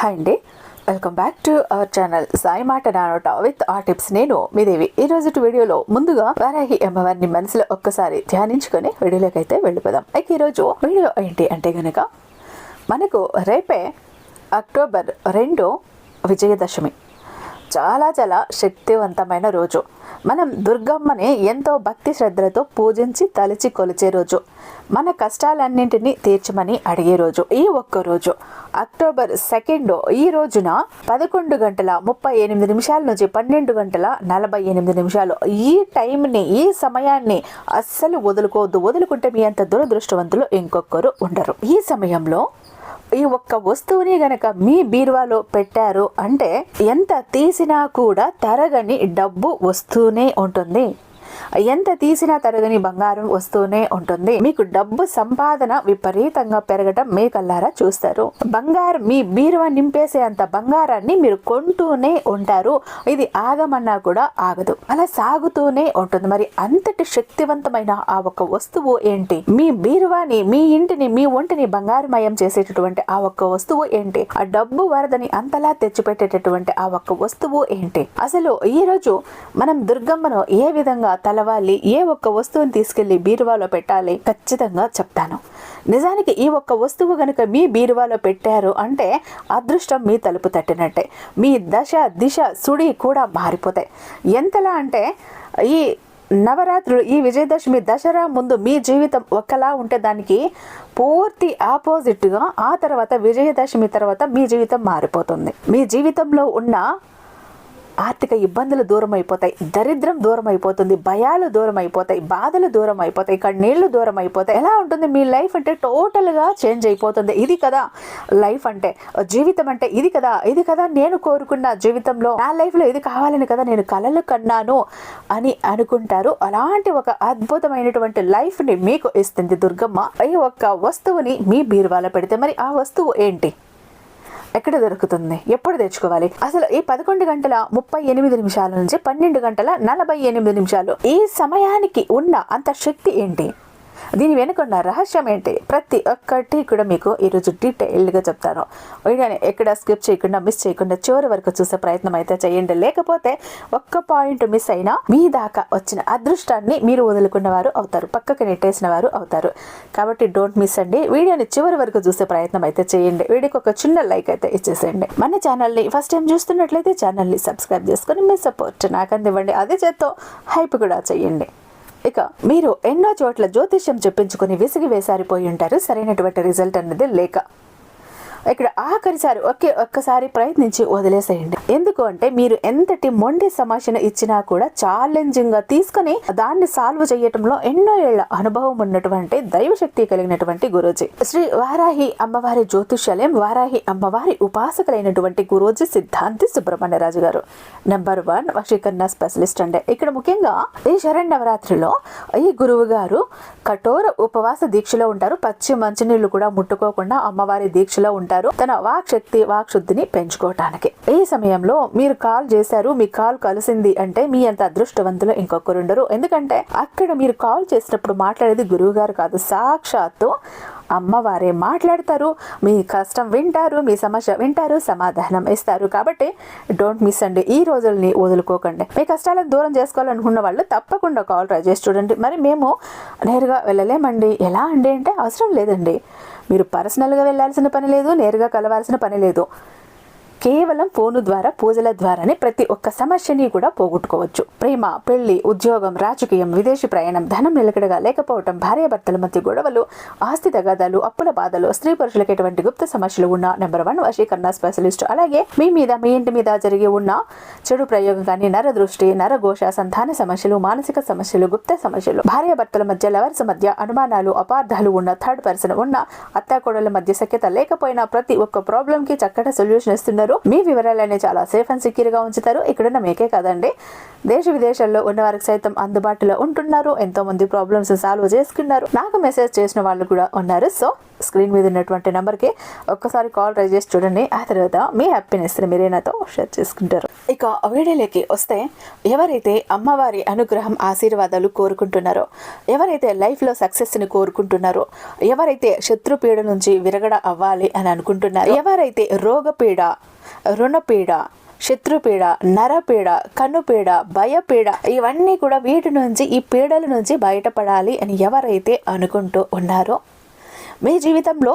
Hi అండి welcome back to our channel Sai మాట నానోట విత్ ఆ టిప్స్ నేను మీదేవి ఈ రోజు వీడియోలో ముందుగా వారాహి అమ్మవారిని మనసులో ఒక్కసారి ధ్యానించుకొని వీడియోలోకి అయితే వెళ్ళిపోదాం. అయితే ఈరోజు వీడియో ఏంటి అంటే గనక మనకు రేపే అక్టోబర్ రెండు విజయదశమి. చాలా చాలా శక్తివంతమైన రోజు. మనం దుర్గమ్మని ఎంతో భక్తి శ్రద్ధలతో పూజించి తలిచి కొలిచే రోజు. మన కష్టాలన్నింటినీ తీర్చమని అడిగే రోజు. ఈ ఒక్క రోజు. అక్టోబర్ సెకండ్ ఈ రోజున పదకొండు గంటల ముప్పై ఎనిమిది నిమిషాల నుంచి పన్నెండు గంటల నలభై ఎనిమిది నిమిషాలు. ఈ టైంని ఈ సమయాన్ని అస్సలు వదులుకోవద్దు. వదులుకుంటే మీ అంత దురదృష్టవంతులు ఇంకొకరు ఉండరు. ఈ సమయంలో ఈ ఒక్క వస్తువుని గనక మీ బీరువాలో పెట్టారు అంటే ఎంత తీసినా కూడా తరగని డబ్బు వస్తూనే ఉంటుంది. ఎంత తీసినా తరగని బంగారం వస్తూనే ఉంటుంది. మీకు డబ్బు సంపాదన విపరీతంగా పెరగటం మీ కల్లారా చూస్తారు. బంగారం మీ బీరువా నింపేసే అంత బంగారాన్ని మీరు కొంటూనే ఉంటారు. ఇది ఆగమన్నా కూడా ఆగదు. అలా సాగుతూనే ఉంటుంది. మరి అంతటి శక్తివంతమైన ఆ ఒక వస్తువు ఏంటి? మీ బీరువాని మీ ఇంటిని మీ ఒంటిని బంగారుమయం చేసేటటువంటి ఆ ఒక్క వస్తువు ఏంటి? ఆ డబ్బు వరదని అంతలా తెచ్చిపెట్టేటటువంటి ఆ ఒక్క వస్తువు ఏంటి? అసలు ఈ రోజు మనం దుర్గమ్మను ఏ విధంగా కలవాలి. ఏ ఒక్క వస్తువుని తీసుకెళ్ళి బీరువాలో పెట్టాలి? ఖచ్చితంగా చెప్తాను. నిజానికి ఈ ఒక్క వస్తువు గనుక మీ బీరువాలో పెట్టారు అంటే అదృష్టం మీ తలుపు తట్టినట్టే. మీ దశ దిశ సుడి కూడా మారిపోతాయి. ఎంతలా అంటే ఈ నవరాత్రులు ఈ విజయదశమి దసరా ముందు మీ జీవితం ఒకలా ఉంటే దానికి పూర్తి ఆపోజిట్గా ఆ తర్వాత విజయదశమి తర్వాత మీ జీవితం మారిపోతుంది. మీ జీవితంలో ఉన్న ఆర్థిక ఇబ్బందులు దూరం అయిపోతాయి దరిద్రం దూరం అయిపోతుంది భయాలు దూరం అయిపోతాయి బాధలు దూరం అయిపోతాయి కన్నీళ్ళు దూరం అయిపోతాయి ఎలా ఉంటుంది? మీ లైఫ్ అంటే టోటల్గా చేంజ్ అయిపోతుంది. ఇది కదా లైఫ్ అంటే జీవితం అంటే ఇది కదా ఇది కదా నేను కోరుకున్న జీవితంలో. నా లైఫ్లో ఇది కావాలని కదా నేను కలలు కన్నాను అని అనుకుంటారు. అలాంటి ఒక అద్భుతమైనటువంటి లైఫ్ని మీకు ఇస్తుంది దుర్గమ్మ. ఈ ఒక్క వస్తువుని మీ బీరువాలో పెడితే మరి ఆ వస్తువు ఏంటి? ఎక్కడ దొరుకుతుంది? ఎప్పుడు తెచ్చుకోవాలి? అసలు ఈ పదకొండు గంటల ముప్పై ఎనిమిది నిమిషాల నుంచి పన్నెండు గంటల నలభై ఎనిమిది నిమిషాలు. ఈ సమయానికి ఉన్న అంత శక్తి ఏంటి? దీని వెనుకున్న రహస్యం ఏంటి? ప్రతి ఒక్కటి కూడా మీకు ఈరోజు డీటెయిల్డ్గా చెప్తాను. వీడియోని ఎక్కడ స్కిప్ చేయకుండా మిస్ చేయకుండా చివరి వరకు చూసే ప్రయత్నం అయితే చేయండి. లేకపోతే ఒక్క పాయింట్ మిస్ అయినా మీ దాకా వచ్చిన అదృష్టాన్ని మీరు వదులుకున్న వారు అవుతారు. పక్కకి నెట్టేసిన వారు అవుతారు. కాబట్టి డోంట్ మిస్ అండి. వీడియోని చివరి వరకు చూసే ప్రయత్నం అయితే చేయండి. వీడియోకి ఒక చిన్న లైక్ అయితే ఇచ్చేసేయండి. మన ఛానల్ని ఫస్ట్ టైం చూస్తున్నట్లయితే ఛానల్ని సబ్స్క్రైబ్ చేసుకొని మీ సపోర్ట్ నాకు అందివ్వండి అదే చేత్తో హైప్ కూడా చేయండి. ఇక మీరు ఎన్నో చోట్ల జ్యోతిష్యం చెప్పించుకుని విసిగి వేసారిపోయి ఉంటారు. సరైనటువంటి రిజల్ట్ అన్నది లేక. ఇక్కడ ఆఖరిసారి ఒకే ఒక్కసారి ప్రయత్నించి వదిలేసేయండి. ఎందుకు అంటే మీరు ఎంతటి మొండి సమస్యను ఇచ్చినా కూడా ఛాలెంజింగ్గా తీసుకుని దాన్ని సాల్వ్ చేయటంలో ఎన్నో ఏళ్ళ అనుభవం ఉన్నటువంటి దైవశక్తి కలిగినటువంటి గురూజీ. శ్రీ వారాహి అమ్మవారి జ్యోతిష్యాలయం వారాహి అమ్మవారి ఉపాసకులైనటువంటి గురూజీ సిద్ధాంతి సుబ్రహ్మణ్యరాజు గారు. నెంబర్ వన్ వశీకరణ స్పెషలిస్ట్ అండి. ఇక్కడ ముఖ్యంగా ఈ శరణ్ నవరాత్రిలో ఈ గురువు గారు కఠోర ఉపవాస దీక్షలో ఉంటారు. పచ్చి మంచినీళ్ళు కూడా ముట్టుకోకుండా అమ్మవారి దీక్షలో ఉంటారు. తన వాక్ శక్తి వాక్ శుద్ధిని పెంచుకోవటానికి. ఈ సమయంలో మీరు కాల్ చేశారు మీ కాల్ కలిసింది అంటే మీ అంత అదృష్టవంతులు ఇంకొకరు ఉండరు ఎందుకంటే అక్కడ మీరు కాల్ చేసినప్పుడు మాట్లాడేది గురువు గారు కాదు సాక్షాత్తు అమ్మవారే మాట్లాడతారు. మీ కష్టం వింటారు మీ సమస్య వింటారు సమాధానం ఇస్తారు. కాబట్టి డోంట్ మిస్ అండి ఈ రోజుల్ని వదులుకోకండి. మీ కష్టాలను దూరం చేసుకోవాలనుకున్న వాళ్ళు తప్పకుండా కాల్ ట్రై చేసి చూడండి. మరి మేము నేరుగా వెళ్ళలేమండి. ఎలా అండి అంటే అవసరం లేదండి. మీరు పర్సనల్గా వెళ్ళాల్సిన పని లేదు నేరుగా కలవాల్సిన పని లేదు. కేవలం ఫోను ద్వారా పూజల ద్వారానే ప్రతి ఒక్క సమస్యని కూడా పోగొట్టుకోవచ్చు. ప్రేమ పెళ్ళి ఉద్యోగం రాజకీయం విదేశీ ప్రయాణం ధనం నిలకడగా లేకపోవటం భార్యాభర్తల మధ్య గొడవలు ఆస్తి తగాదాలు అప్పుల బాధలు స్త్రీ పురుషులకు ఎటువంటి గుప్త సమస్యలు ఉన్న నెంబర్ వన్ వశీకరణ స్పెషలిస్ట్ అలాగే మీ మీద మీ ఇంటి మీద జరిగి ఉన్న చెడు ప్రయోగం కానీ నర దృష్టి నరఘోష సంతాన సమస్యలు మానసిక సమస్యలు గుప్త సమస్యలు భార్యాభర్తల మధ్య లవర్స్ మధ్య అనుమానాలు అపార్థాలు ఉన్న థర్డ్ పర్సన్ ఉన్న అత్తాకోడల మధ్య సఖ్యత లేకపోయినా ప్రతి ఒక్క ప్రాబ్లంకి చక్కటి సొల్యూషన్ ఇస్తున్నారు మీ వివరాలన్నీ చాలా సేఫ్ అండ్ సెక్యూర్గా ఉంచుతారు. ఇక్కడున్న మీకే కదండి. దేశ విదేశాల్లో ఉన్న వారికి సైతం అందుబాటులో ఉంటున్నారు. ఎంతో మంది ప్రాబ్లమ్స్ సాల్వ్ చేసుకున్నారు. నాకు మెసేజ్ చేసిన వాళ్ళు కూడా ఉన్నారు. సో స్క్రీన్ మీద ఉన్నటువంటి నెంబర్కి ఒక్కసారి కాల్ ట్రై చేసి చూడండి. ఆ తర్వాత మీ హ్యాపీనెస్ మీరే నాతో షేర్ చేసుకుంటారు. ఇక వీడియోలోకి వస్తే ఎవరైతే అమ్మవారి అనుగ్రహం ఆశీర్వాదాలు కోరుకుంటున్నారో ఎవరైతే లైఫ్లో సక్సెస్ని కోరుకుంటున్నారో ఎవరైతే శత్రుపీడ నుంచి విరగడ అవ్వాలి అని అనుకుంటున్నారో ఎవరైతే రోగపీడ రుణపీడ శత్రుపీడ నరపీడ కన్నుపీడ భయపీడ ఇవన్నీ కూడా వీటి నుంచి ఈ పీడల నుంచి బయటపడాలి అని ఎవరైతే అనుకుంటూ ఉన్నారో మీ జీవితంలో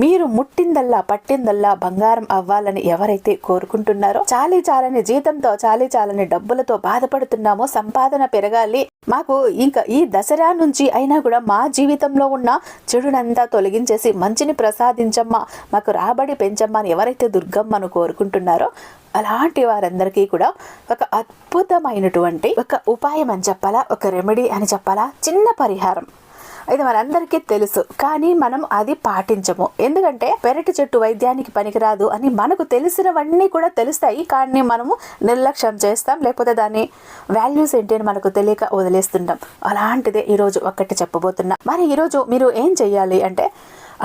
మీరు ముట్టిందల్లా పట్టిందల్లా బంగారం అవ్వాలని ఎవరైతే కోరుకుంటున్నారో చాలీ చాలని జీతంతో చాలీ చాలని డబ్బులతో బాధపడుతున్నామో సంపాదన పెరగాలి. మాకు ఇంకా ఈ దసరా నుంచి అయినా కూడా మా జీవితంలో ఉన్న చెడునంతా తొలగించేసి మంచిని ప్రసాదించమ్మా మాకు రాబడి పెంచమ్మా అని ఎవరైతే దుర్గమ్మను కోరుకుంటున్నారో అలాంటి వారందరికీ కూడా ఒక అద్భుతమైనటువంటి ఒక ఉపాయం అని చెప్పాలా ఒక రెమెడీ అని చెప్పాలా చిన్న పరిహారం. ఇది మనందరికీ తెలుసు కానీ మనం అది పాటించము. ఎందుకంటే పెరటి చెట్టు వైద్యానికి పనికిరాదు అని మనకు తెలిసినవన్నీ కూడా తెలుస్తాయి కానీ మనము నిర్లక్ష్యం చేస్తాం లేకపోతే దాని వాల్యూస్ ఏంటి అని మనకు తెలియక వదిలేస్తుంటాం. అలాంటిదే ఈరోజు ఒక్కటి చెప్పబోతున్నా. మరి ఈరోజు మీరు ఏం చెయ్యాలి అంటే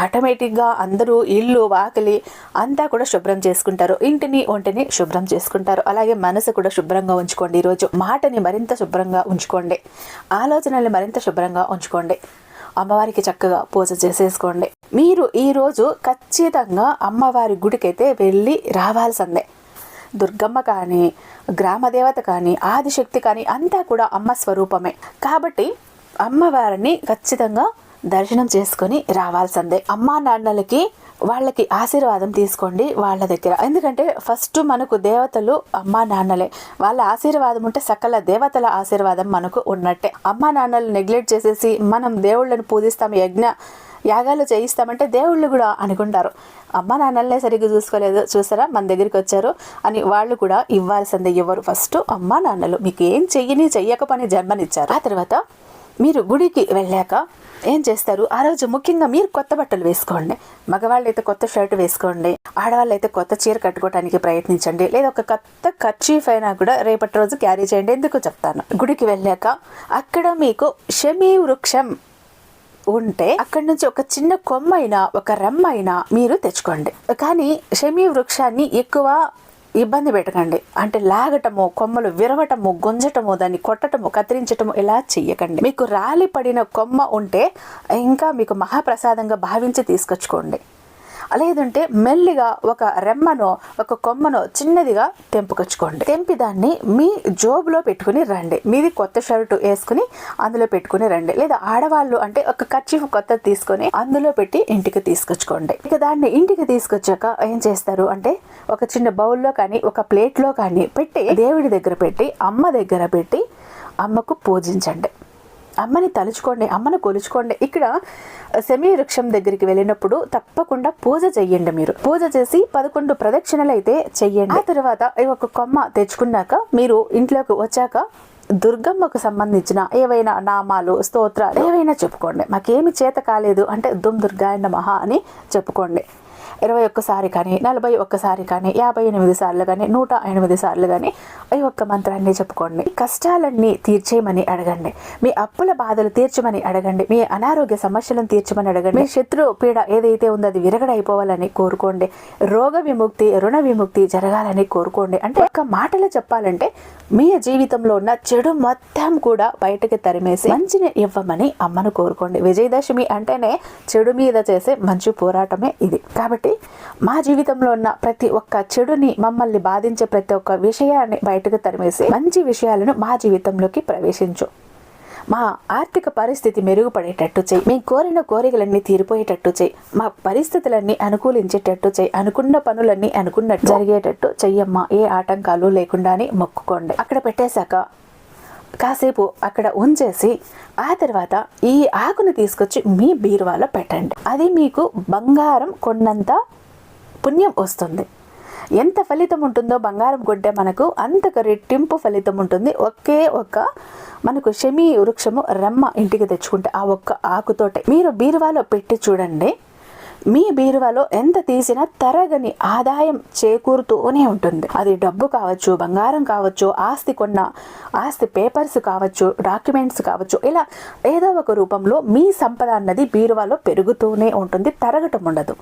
ఆటోమేటిక్గా అందరూ ఇల్లు వాకిలి అంతా కూడా శుభ్రం చేసుకుంటారు. ఇంటిని ఒంటిని శుభ్రం చేసుకుంటారు. అలాగే మనసు కూడా శుభ్రంగా ఉంచుకోండి ఈరోజు. మాటని మరింత శుభ్రంగా ఉంచుకోండి. ఆలోచనల్ని మరింత శుభ్రంగా ఉంచుకోండి. అమ్మవారికి చక్కగా పూజ చేసేసుకోండి. మీరు ఈరోజు ఖచ్చితంగా అమ్మవారి గుడికైతే వెళ్ళి రావాల్సిందే. దుర్గమ్మ కానీ గ్రామదేవత కానీ ఆదిశక్తి కానీ అంతా కూడా అమ్మ స్వరూపమే. కాబట్టి అమ్మవారిని ఖచ్చితంగా దర్శనం చేసుకొని రావాల్సిందే. అమ్మా నాన్నలకి వాళ్ళకి ఆశీర్వాదం తీసుకోండి వాళ్ళ దగ్గర. ఎందుకంటే ఫస్ట్ మనకు దేవతలు అమ్మా నాన్నలే. వాళ్ళ ఆశీర్వాదం ఉంటే సకల దేవతల ఆశీర్వాదం మనకు ఉన్నట్టే. అమ్మా నాన్నలు నెగ్లెక్ట్ చేసేసి మనం దేవుళ్ళని పూజిస్తాం యజ్ఞ యాగాలు చేయిస్తామంటే దేవుళ్ళు కూడా అనుకుంటారు. అమ్మ నాన్నలనే సరిగ్గా చూసుకోలేదు చూసారా? మన దగ్గరికి వచ్చారు అని వాళ్ళు కూడా ఇవ్వాల్సిందే ఎవరు? ఫస్ట్ అమ్మ నాన్నలు. మీకు ఏం చెయ్యని చెయ్యక పని జన్మనిచ్చారు. ఆ తర్వాత మీరు గుడికి వెళ్ళాక ఏం చేస్తారు? ఆ రోజు ముఖ్యంగా మీరు కొత్త బట్టలు వేసుకోండి. మగవాళ్ళు అయితే కొత్త షర్ట్ వేసుకోండి. ఆడవాళ్ళు అయితే కొత్త చీర కట్టుకోవడానికి ప్రయత్నించండి. లేదా ఒక కొత్త ఖర్చీఫ్ అయినా కూడా రేపటి రోజు క్యారీ చేయండి. ఎందుకు చెప్తాను? గుడికి వెళ్ళాక అక్కడ మీకు షమీ వృక్షం ఉంటే అక్కడి నుంచి ఒక చిన్న కొమ్మైనా ఒక రెమ్మైనా మీరు తెచ్చుకోండి. కానీ షమీ వృక్షాన్ని ఎక్కువ ఇబ్బంది పెట్టకండి. అంటే లాగటము కొమ్మలు విరవటము గుంజటము దాన్ని కొట్టటము కత్తిరించటము ఇలా చెయ్యకండి. మీకు రాలి పడిన కొమ్మ ఉంటే ఇంకా మీకు మహాప్రసాదంగా భావించి తీసుకొచ్చుకోండి. లేదంటే మెల్లిగా ఒక రెమ్మనో ఒక కొమ్మనో చిన్నదిగా తెంపుకొచ్చుకోండి. తెంపి దాన్ని మీ జోబులో పెట్టుకుని రండి. మీది కొత్త షర్టు వేసుకుని అందులో పెట్టుకుని రండి. లేదా ఆడవాళ్ళు అంటే ఒక కర్చీఫ్ కొత్త తీసుకొని అందులో పెట్టి ఇంటికి తీసుకొచ్చుకోండి. ఇక దాన్ని ఇంటికి తీసుకొచ్చాక ఏం చేస్తారు అంటే ఒక చిన్న బౌల్లో కానీ ఒక ప్లేట్లో కానీ పెట్టి దేవుడి దగ్గర పెట్టి అమ్మ దగ్గర పెట్టి అమ్మకు పూజించండి. అమ్మని తలుచుకోండి అమ్మను కొలుచుకోండి. ఇక్కడ సెమీ వృక్షం దగ్గరికి వెళ్ళినప్పుడు తప్పకుండా పూజ చెయ్యండి మీరు. పూజ చేసి పదకొండు ప్రదక్షిణలు అయితే చెయ్యండి. ఆ తర్వాత ఈ ఒక కొమ్మ తెచ్చుకున్నాక మీరు ఇంట్లోకి వచ్చాక దుర్గమ్మకు సంబంధించిన ఏవైనా నామాలు స్తోత్రాలు ఏవైనా చెప్పుకోండి. మాకేమి చేత కాలేదు అంటే దుమ్ దుర్గాయ మహా అని చెప్పుకోండి. ఇరవై ఒక్కసారి కానీ నలభై ఒక్కసారి కానీ యాభై ఎనిమిది సార్లు కానీ నూట ఎనిమిది సార్లు కానీ ఈ ఒక్క మంత్రాన్ని చెప్పుకోండి. కష్టాలన్నీ తీర్చేయమని అడగండి. మీ అప్పుల బాధలు తీర్చమని అడగండి. మీ అనారోగ్య సమస్యలను తీర్చమని అడగండి. మీ శత్రు పీడ ఏదైతే ఉందో అది విరగడైపోవాలని కోరుకోండి. రోగ విముక్తి రుణ విముక్తి జరగాలని కోరుకోండి. అంటే ఒక్క మాటలో చెప్పాలంటే మీ జీవితంలో ఉన్న చెడు మొత్తం కూడా బయటకి తరిమేసి మంచిని ఇవ్వమని అమ్మను కోరుకోండి. విజయదశమి అంటేనే చెడు మీద చేసే మంచి పోరాటమే ఇది. కాబట్టి మా జీవితంలో ఉన్న ప్రతి ఒక్క చెడుని మమ్మల్ని బాధించే ప్రతి ఒక్క విషయాన్ని బయటకు తరిమేసి మంచి విషయాలను మా జీవితంలోకి ప్రవేశించు. మా ఆర్థిక పరిస్థితి మెరుగుపడేటట్టు చేయి. మేము కోరిన కోరికలన్నీ తీరిపోయేటట్టు చేయి. మా పరిస్థితులన్నీ అనుకూలించేటట్టు చేయి. అనుకున్న పనులన్నీ అనుకున్నట్టు జరిగేటట్టు చెయ్యమ్మా. ఏ ఆటంకాలు లేకుండానే మొక్కుకోండి. అక్కడ పెట్టేశాక కాసేపు అక్కడ ఉంచేసి ఆ తర్వాత ఈ ఆకును తీసుకొచ్చి మీ బీరువాలో పెట్టండి. అది మీకు బంగారం కొన్నంత పుణ్యం వస్తుంది. ఎంత ఫలితం ఉంటుందో బంగారం కొంటే మనకు అంతకు రెట్టింపు ఫలితం ఉంటుంది. ఒకే ఒక్క మనకు షమి వృక్షము రెమ్మ ఇంటికి తెచ్చుకుంటే ఆ ఒక్క ఆకుతోటే మీరు బీరువాలో పెట్టి చూడండి. మీ బీరువాలో ఎంత తీసినా తరగని ఆదాయం చేకూరుతూనే ఉంటుంది. అది డబ్బు కావచ్చు బంగారం కావచ్చు ఆస్తి కొన్న ఆస్తి పేపర్స్ కావచ్చు డాక్యుమెంట్స్ కావచ్చు ఇలా ఏదో ఒక రూపంలో మీ సంపద అన్నది బీరువాలో పెరుగుతూనే ఉంటుంది తరగటం ఉండదు.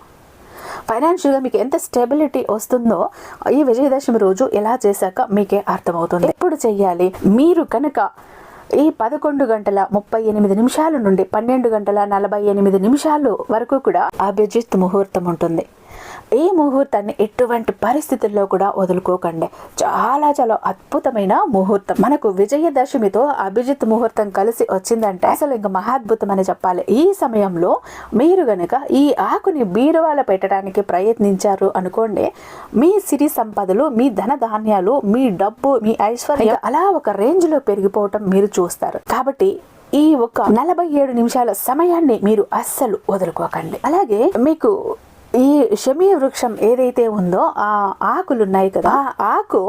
ఫైనాన్షియల్గా మీకు ఎంత స్టెబిలిటీ వస్తుందో ఈ విజయదశమి రోజు ఎలా చేశాక మీకే అర్థమవుతుంది. ఎప్పుడు చెయ్యాలి? మీరు కనుక ఈ పదకొండు గంటల ముప్పై ఎనిమిది నిమిషాల నుండి పన్నెండు గంటల నలభై ఎనిమిది నిమిషాలు వరకు కూడా అభిజిత్ ముహూర్తం ఉంటుంది. ఈ ముహూర్తాన్ని ఎటువంటి పరిస్థితుల్లో కూడా వదులుకోకండి. చాలా చాలా అద్భుతమైన ముహూర్తం. మనకు విజయదశమితో అభిజిత్ ముహూర్తం కలిసి వచ్చిందంటే అసలు ఇంకా మహాద్భుతం అని చెప్పాలి. ఈ సమయంలో మీరు గనుక ఈ ఆకుని బీరువాల పెట్టడానికి ప్రయత్నించారు అనుకోండి మీ సిరి సంపదలు మీ ధన ధాన్యాలు మీ డబ్బు మీ ఐశ్వర్యం అలా ఒక రేంజ్లో పెరిగిపోవటం మీరు చూస్తారు. కాబట్టి ఈ ఒక నలభై ఏడు నిమిషాల సమయాన్ని మీరు అస్సలు వదులుకోకండి. అలాగే మీకు ఈ షమీ వృక్షం ఏదైతే ఉందో ఆ ఆకులు ఉన్నాయి కదా ఆకు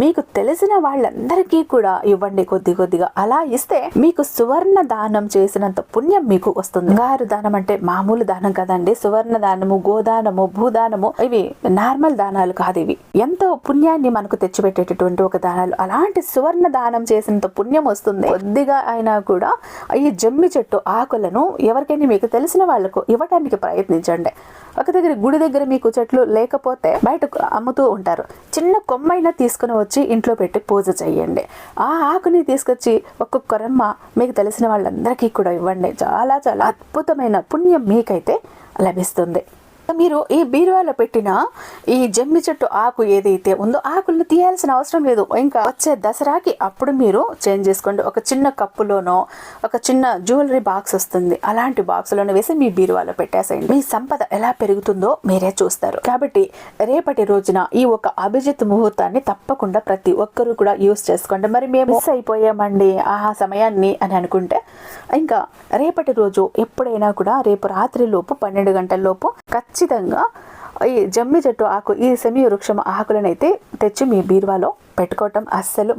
మీకు తెలిసిన వాళ్ళందరికీ కూడా ఇవ్వండి కొద్ది కొద్దిగా. అలా ఇస్తే మీకు సువర్ణ దానం చేసినంత పుణ్యం మీకు వస్తుంది. బంగారు దానం అంటే మామూలు దానం కదండి. సువర్ణ దానము గోదానము భూదానము ఇవి నార్మల్ దానాలు కాదు ఇవి. ఎంతో పుణ్యాన్ని మనకు తెచ్చిపెట్టేటటువంటి ఒక దానాలు. అలాంటి సువర్ణ దానం చేసినంత పుణ్యం వస్తుంది. కొద్దిగా అయినా కూడా ఈ జమ్మి చెట్టు ఆకులను ఎవరికైనా మీకు తెలిసిన వాళ్ళకు ఇవ్వడానికి ప్రయత్నించండి. ఒక దగ్గర గుడి దగ్గర మీకు చెట్లు లేకపోతే బయట అమ్ముతూ ఉంటారు. చిన్న కొమ్మైనా తీసుకుని వచ్చి ఇంట్లో పెట్టి పూజ చేయండి ఆ ఆకుని తీసుకొచ్చి ఒక్కొక్క రమ్మ మీకు తెలిసిన వాళ్ళందరికీ కూడా ఇవ్వండి. చాలా చాలా అద్భుతమైన పుణ్యం మీకైతే లభిస్తుంది. మీరు ఈ బీరువాలో పెట్టిన ఈ జమ్మి చెట్టు ఆకు ఏదైతే ఉందో ఆకులను తీయాల్సిన అవసరం లేదు. ఇంకా వచ్చే దసరాకి అప్పుడు మీరు చేంజ్ చేసుకోండి. ఒక చిన్న కప్పులోనో ఒక చిన్న జ్యువెలరీ బాక్స్ వస్తుంది. అలాంటి బాక్స్లోనే వేసి మీ బీరువాలో పెట్టేసేయండి. మీ సంపద ఎలా పెరుగుతుందో మీరే చూస్తారు. కాబట్టి రేపటి రోజున ఈ ఒక అభిజిత్ ముహూర్తాన్ని తప్పకుండా ప్రతి ఒక్కరూ కూడా యూస్ చేసుకోండి. మరి మేము మిస్ అయిపోయామండి ఆ సమయాన్ని అని అనుకుంటే ఇంకా రేపటి రోజు ఎప్పుడైనా కూడా రేపు రాత్రి లోపు పన్నెండు గంటల లోపు ఖచ్చితంగా ఖచ్చితంగా ఈ జమ్మి చెట్టు ఆకు ఈ సెమి వృక్షం ఆకులనైతే తెచ్చి మీ బీరువాలో పెట్టుకోవటం అస్సలు